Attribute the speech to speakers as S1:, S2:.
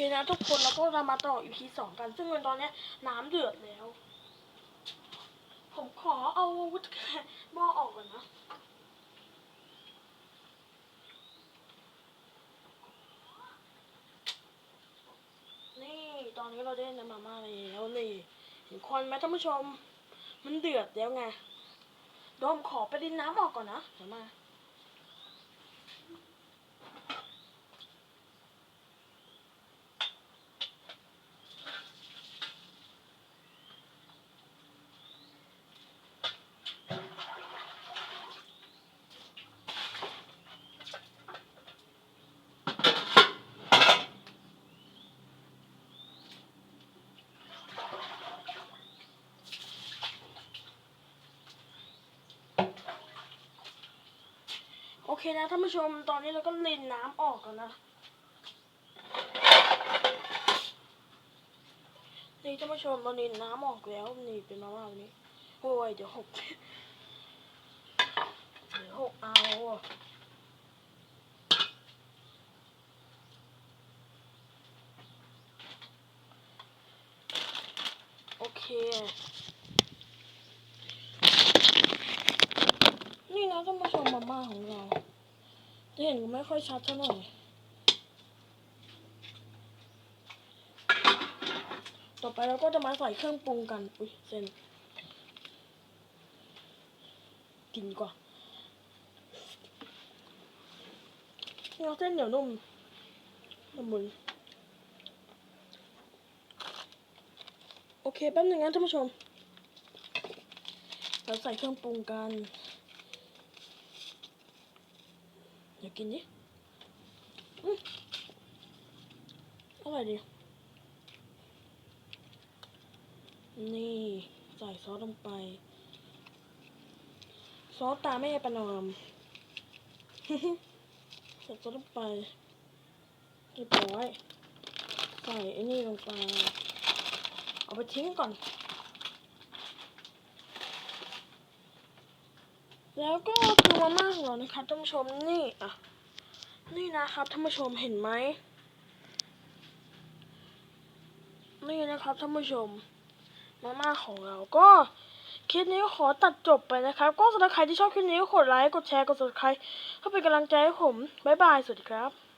S1: คนะทุกคนเราก็จะมาต่อ EP สองกัน ซึ่งตอนนี้น้ำเดือดแล้ว ผมขอเอาอาวุธแค่หม้อออกก่อนนะนี่ตอนนี้เราได้น้ำมาม่าแล้วนี่เห็นควันไหมท่านผู้ชม มันเดือดแล้วไงโดมขอไปดินน้ำออกก่อนนะเดี๋ยวมา เคนะท่านผู้ชมตอนนี้เราก็ลินน้ำออกกันนะนี่ท่านผู้ชมเราลินน้ำออกแล้วนี่เป็นมาม่านี้โอ้ยเดี๋ยวหกเดี๋ยวหกเอาโอเค นี่นะท่านผู้ช มมาของเราจะเห็นไม่ค่อยชัดเท่าไหร่ต่อไปเราก็จะมาใส่เครื่องปรุงกัน อุ้ยเส้นกินกว่านี่เอาเส้นเหนียวนุ่มละมุนโอเคแป๊บนึงนะท่านผู้ชม เราใส่เครื่องปรุงกัน อยากกินดิอือร่อยดี นี่ ใส่ซอสลงไป ซอสตาแม่ประนอมใส่ซอสลงไปเรียบร้อย ใส่ไอ้นี่ลงไป เอาไปทิ้งก่อน แล้วก็ตัวมาม่าของเรานะครับท่านผู้ชมนี่อะนี่นะครับท่านผู้ชมเห็นไหมนี่นะครับท่านผู้ชมมาม่าของเราก็คลิปนี้ขอตัดจบไปนะครับ ก็สำหรับใครที่ชอบคลิปนี้ก็กดไลค์กดแชร์กด subscribe เพื่อเป็นกำลังใจให้ผม บ๊ายบาย สวัสดีครับ